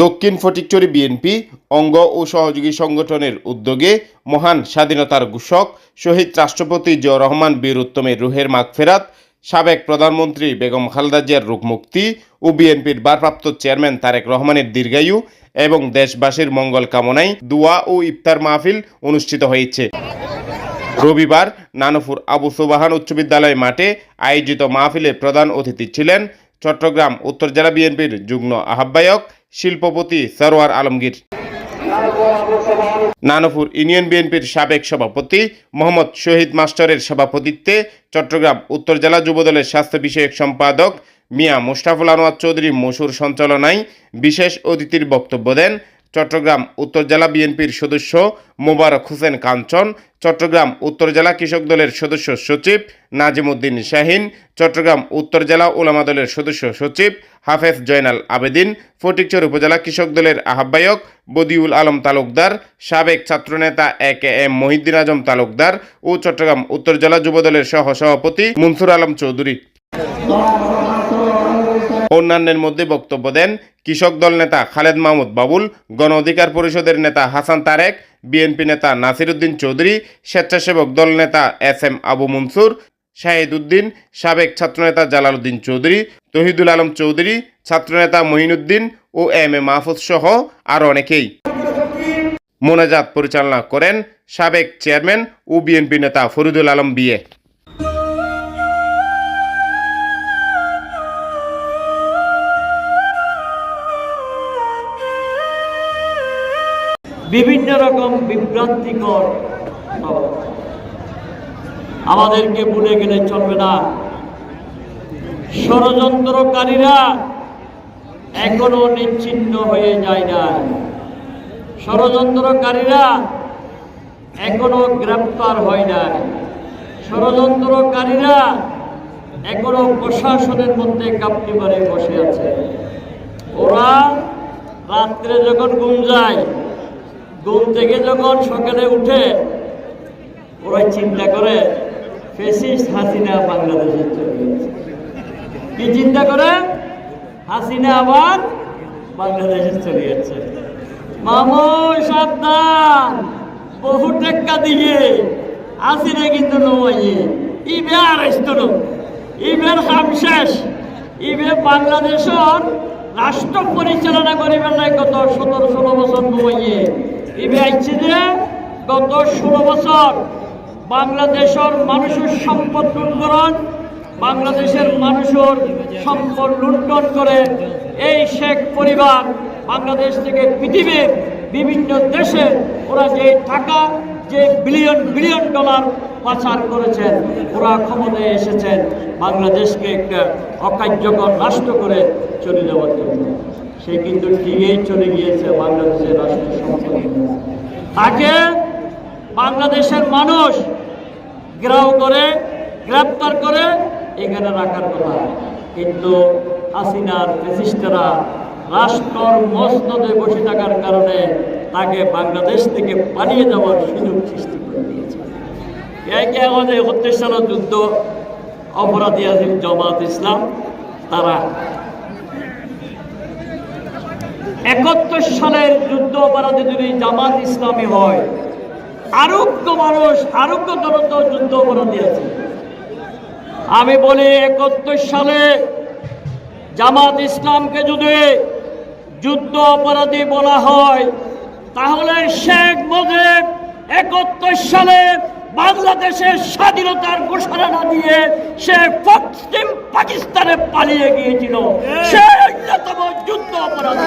দক্ষিণ ফটিকচুরি বিএনপি, অঙ্গ ও সহযোগী সংগঠনের উদ্যোগে মহান স্বাধীনতার ঘোষক শহীদ রাষ্ট্রপতি জিয়া রহমান বীর উত্তমের রুহের মাগফেরাত সাবেক প্রধানমন্ত্রী বেগম খালেদা জিয়ার রোগ মুক্তি ও বিএনপির ভারপ্রাপ্ত চেয়ারম্যান তারেক রহমানের দীর্ঘায়ু এবং দেশবাসীর মঙ্গল কামনায় দোয়া ও ইফতার মাহফিল অনুষ্ঠিত হয়েছে। রবিবার নানপুর আবু সুবাহান উচ্চ বিদ্যালয় মাঠে আয়োজিত মাহফিলে প্রধান অতিথি ছিলেন চট্টগ্রাম উত্তর জেলা বিএনপির যুগ্ম আহ্বায়ক শিল্পপতি সরোয়ার আলমগীর। নানপুর ইউনিয়ন বিএনপির সাবেক সভাপতি মোহাম্মদ শহীদ মাস্টারের সভাপতিত্বে চট্টগ্রাম উত্তর জেলা যুবদলের স্বাস্থ্য বিষয়ক সম্পাদক মিয়া মুস্তাফুল আনোয়ার চৌধুরী মসুর সঞ্চালনায় বিশেষ অতিথির বক্তব্য দেন চট্টগ্রাম উত্তর জেলা বিএনপির সদস্য মোবারক হোসেন কাঞ্চন, চট্টগ্রাম উত্তর জেলা কৃষক দলের সদস্য সচিব নাজিমুদ্দিন শাহিন, চট্টগ্রাম উত্তর জেলা ওলামা দলের সদস্য সচিব হাফেজ জয়নাল আবেদিন, ফটিকচর উপজেলা কৃষক দলের আহ্বায়ক বদিউল আলম তালুকদার, সাবেক ছাত্রনেতা A K M Mohiuddin Azam Talukdar ও চট্টগ্রাম উত্তর জেলা যুবদলের সহ সভাপতি মনসুর আলম চৌধুরী। অন্যান্যের মধ্যে বক্তব্য দেন কৃষক দল নেতা খালেদ মাহমুদ বাবুল, গণ অধিকার পরিষদের নেতা হাসান তারেক, বিএনপি নেতা নাসির উদ্দিন চৌধুরী, স্বেচ্ছাসেবক দল নেতা এস এম আবু মনসুর, শাহিদ উদ্দিন, সাবেক ছাত্রনেতা জালাল উদ্দিন চৌধুরী, তহিদুল আলম চৌধুরী, ছাত্রনেতা মহিনুদ্দিন ও এম এ মাহফুজ সহ আরও অনেকেই। মোনাজাত পরিচালনা করেন সাবেক চেয়ারম্যান ও বিএনপি নেতা ফরিদুল আলম বিয়ে বিভিন্ন রকম বিভ্রান্তিকর আমাদেরকে ভুলে গেলে চলবে না। ষড়যন্ত্রকারীরা এখনও নিচ্ছিন্ন হয়ে যায় না ষড়যন্ত্রকারীরা এখনও গ্রেপ্তার হয় না ষড়যন্ত্রকারীরা এখনও প্রশাসনের মধ্যে কাপটি মারে বসে আছে। ওরা রাত্রে যখন ঘুম যায় ঘুম থেকে যখন সকালে উঠে, ওরা চিন্তা করে ফেসিস্ট হাসিনা বাংলাদেশে চলে গেছে। কি চিন্তা করে? হাসিনা আবার বাংলাদেশে চলে যাচ্ছে মামু সাবধান। বহু টাকা দিয়ে। হাসিনা কিন্তু নয়। ইবে আর আসতো ইবের শেষ। ইবে বাংলাদেশের রাষ্ট্র পরিচালনা করিবেন না গত সতেরো, ষোলো বছর নয়। গত ষোলো বছর বাংলাদেশের মানুষের সম্পদ লুণ্ঠন, বাংলাদেশের মানুষের সম্পদ লুণ্ঠন করে এই শেখ পরিবার বাংলাদেশ থেকে পৃথিবীর বিভিন্ন দেশে ওরা যে টাকা যে বিলিয়ন বিলিয়ন ডলার পাচার করেছেন, ওরা ক্ষমতায় এসেছেন, বাংলাদেশকে একটা অকার্যকর রাষ্ট্র করে চলে যাওয়ার জন্য। সে কিন্তু ঠিকই চলে গিয়েছে বাংলাদেশের রাষ্ট্র তাকে বাংলাদেশের মানুষ গ্রাহ করে, গ্রেপ্তার করে এখানে রাখার কথা। কিন্তু হাসিনার ফেসিস্টরা রাষ্ট্রর মসনদে বসে থাকার কারণে তাকে বাংলাদেশ থেকে পালিয়ে যাওয়ার সুযোগ সৃষ্টি করে দিয়েছে। একে আমাদের যুদ্ধ, অপরাধী আছে জামাত ইসলাম, তারা একাত্তর সালের যুদ্ধ অপরাধী যদি জামাত ইসলামী হয়, আরোগ্য মানুষ, আরোগ্য জনত যুদ্ধ অপরাধী আছে। আমি বলি একাত্তর সালে জামাত ইসলামকে যদি যুদ্ধ অপরাধী বলা হয় তাহলে শেখ মুজিব একাত্তর সালে বাংলাদেশের স্বাধীনতার ঘোষণা না দিয়ে সে পশ্চিম পাকিস্তানে পালিয়ে গিয়েছিল। সে অন্যতম যুদ্ধ অপরাধী।